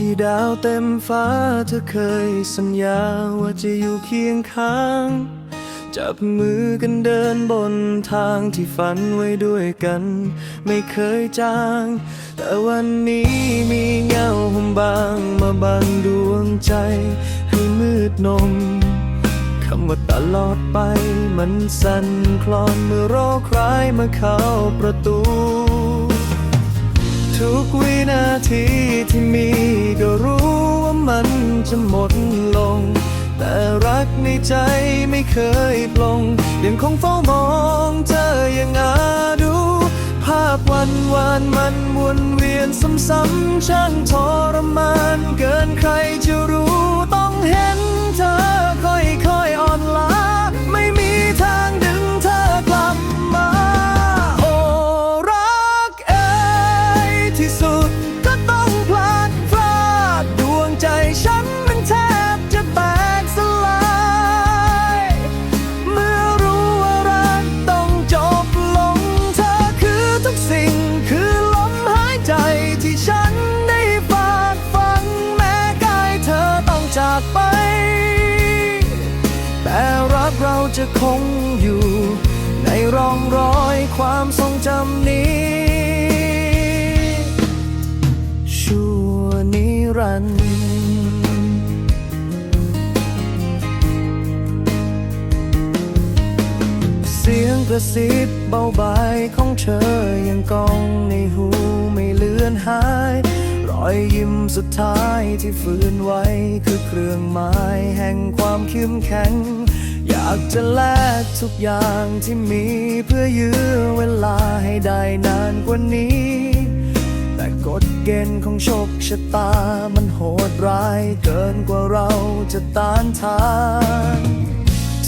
ที่ดาวเต็มฟ้าเธอเคยสัญญาว่าจะอยู่เคียงข้าง จับมือกันเดินบนทางที่ฝันไว้ด้วยกัน ไม่เคยจาง แต่วันนี้มีเงาห่มบางมาบังดวงใจ ให้มืดนมคำว่าตลอดไปมันสั่นคลอนเมื่อโรคร้ายมาเข้าประตู ทุกวินาทีที่มีก็รู้ว่ามันจะหมดลง แต่รักในใจไม่เคยปลงยังคงเฝ้ามองเธอยังอาดู ภาพวันวานมันวนเวียนซ้ำๆช่างทรมานเกินใครจะรู้ต้องเห็น จะคงอยู่ ในร่องรอยความทรงจำนี้ ชั่วนิรันดร์เสียงกระซิบเบาบายของเธอยังกองในหูไม่เลือนหายรอยยิ้มสุดท้ายที่ฟื้นไว้คือเครื่องหมายแห่งความเข้มแข็ง อยากจะแลกทุกอย่างที่มีเพื่อยื้อเวลาให้ได้นานกว่านี้ แต่กฎเกณฑ์ของโชคชะตามันโหดร้ายเกินกว่าเราจะต้านทาน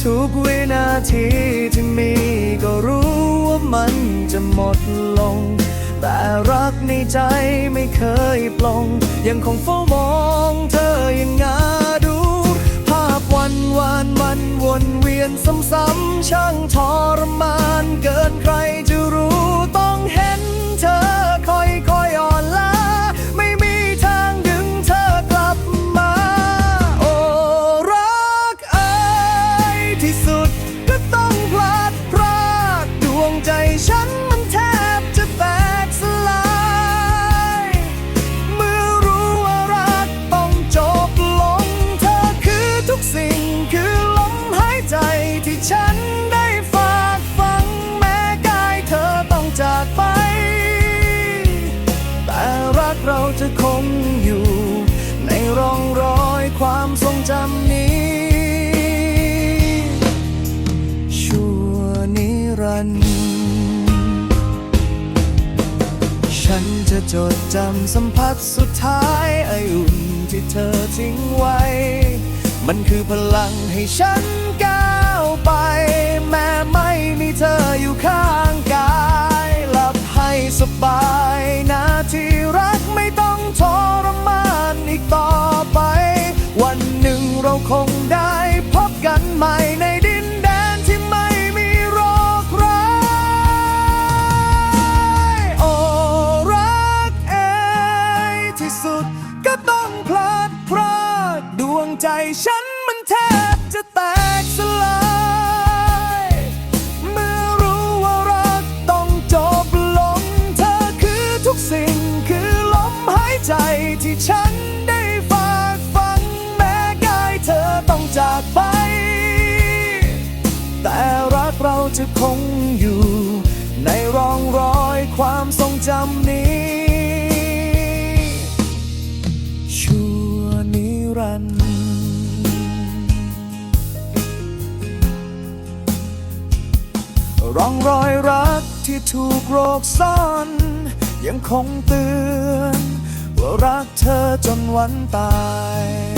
ทุกวินาทีที่มีก็รู้ว่ามันจะหมดลง แต่รักในใจไม่เคยปลงยังคงเฝ้า ซ้ำๆช่างทรมานเกินใคร ความทรงจำนี้ ชั่วนิรันดร์ฉันจะจดจำสัมผัสสุดท้ายไออุ่นที่เธอทิ้งไว้ มันคือพลังให้ฉันก้าวไป แม้ไม่มีเธออยู่ข้างกายหลับให้สบาย ใจฉันมันแทบจะแตกสลาย เมื่อรู้ว่ารักต้องจบลง เธอคือทุกสิ่งคือลมหายใจที่ฉันได้ฝากฝัง แม้กายเธอต้องจากไป แต่รักเราจะคงอยู่ ในร่องรอยความทรงจำนี้ ร่องรอยรักที่ถูกโรคซ่อน ยังคงเตือน ว่ารักเธอจนวันตาย